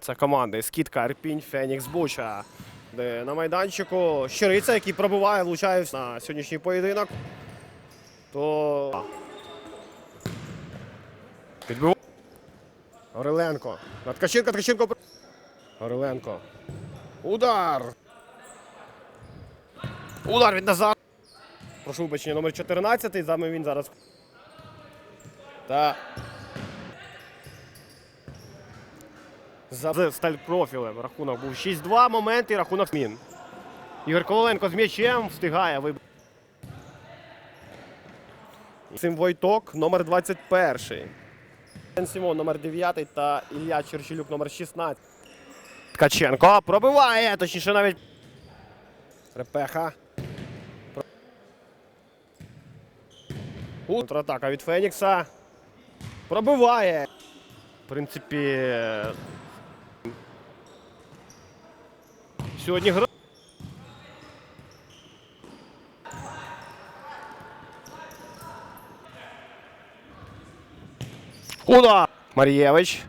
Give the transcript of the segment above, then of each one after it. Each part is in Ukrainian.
Це команди Скітка, Арпінь, Фенікс, Буча. Де на майданчику Щириця, який пробиває, влучає на сьогоднішній поєдинок. То. Підбив. Гавриленко. На Ткаченко, Ткаченко. Гавриленко. Удар. Удар від Назар. Прошу вибачення, номер 14. Саме він зараз. Та. За стальпрофілем рахунок був 6-2 момент і рахунок змін. Ігор Коваленко з м'ячем встигає виб... Цим Войток номер 21. Ген Сімон номер 9 та Ілля Черчилюк номер 16. Ткаченко пробиває, точніше навіть. Репеха. Контратака від Фенікса. Пробиває. В принципі, Сьогодні гра. Удар! Марієвич.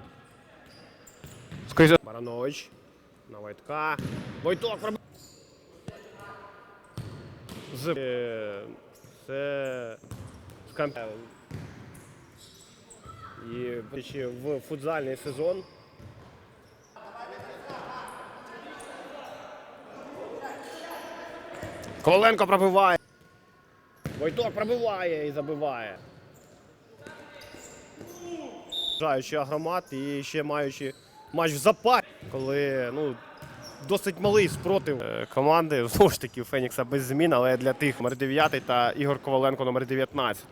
Скрізь. Баранович. На Войтка. Войток проб... З... Е, Це... З Камп... І ще в футзальний сезон Коваленко пробиває. Войток пробиває і забиває. Бажаючи агромат і ще маючи матч в запасі, коли ну, досить малий спротив е, команди. Знову ж таки, у Фенікса без змін, але для тих номер 9 та Ігор Коваленко номер 19.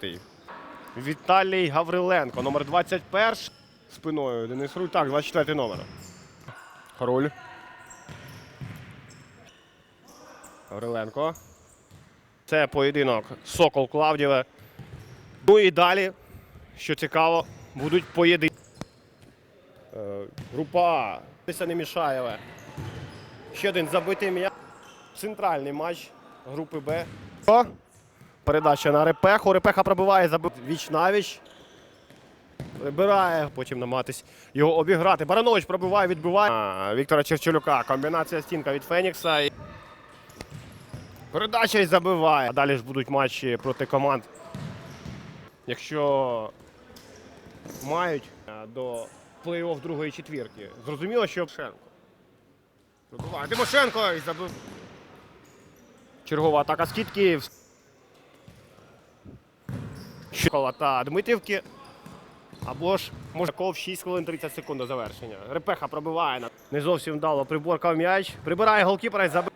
Віталій Гавриленко, номер 21. Спиною Денис Руль. Так, 24 номер. Руль. Гавриленко. Це поєдинок Сокол Клавдіве. Ну і далі, що цікаво, будуть поєдинки. Е, група Дися не мішаєве. Ще один забитий м'яч. Центральний матч групи Б. Передача на Репеху. Репеха пробиває забив віч навіч. Прибирає, потім намагатись його обіграти. Баранович пробиває, відбиває. А, Віктора Черчелюка. Комбінація стінка від Фенікса. Передача і забиває. А далі ж будуть матчі проти команд. Якщо мають е, до плей-офф другої четвірки. Зрозуміло, що Тимошенко. Пробиває Тимошенко і забив. Чергова атака скидки. Щокола та Дмитрівки. Або ж може ков 6 хвилин 30 секунд до завершення. Репеха пробиває. Не зовсім вдало приборкав м'яч. Прибирає голкіпера і забив.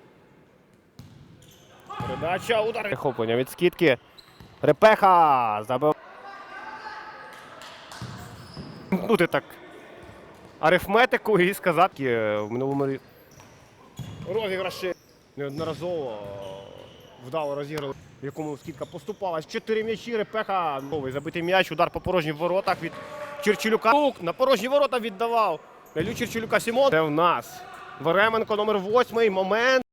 Передача, удар. Перехоплення від скидки. Репеха забив. Ну ти так. Арифметику і сказати е, в минулому рі- розіграші неодноразово вдало розіграли, в якому скидка поступалась. Чотири м'ячі, репеха, новий забитий м'яч, удар по порожніх воротах від Черчилюка. Лук На порожні ворота віддавав. Ілю Черчилюка Сімон. Це в нас. Веременко номер восьмий. Момент.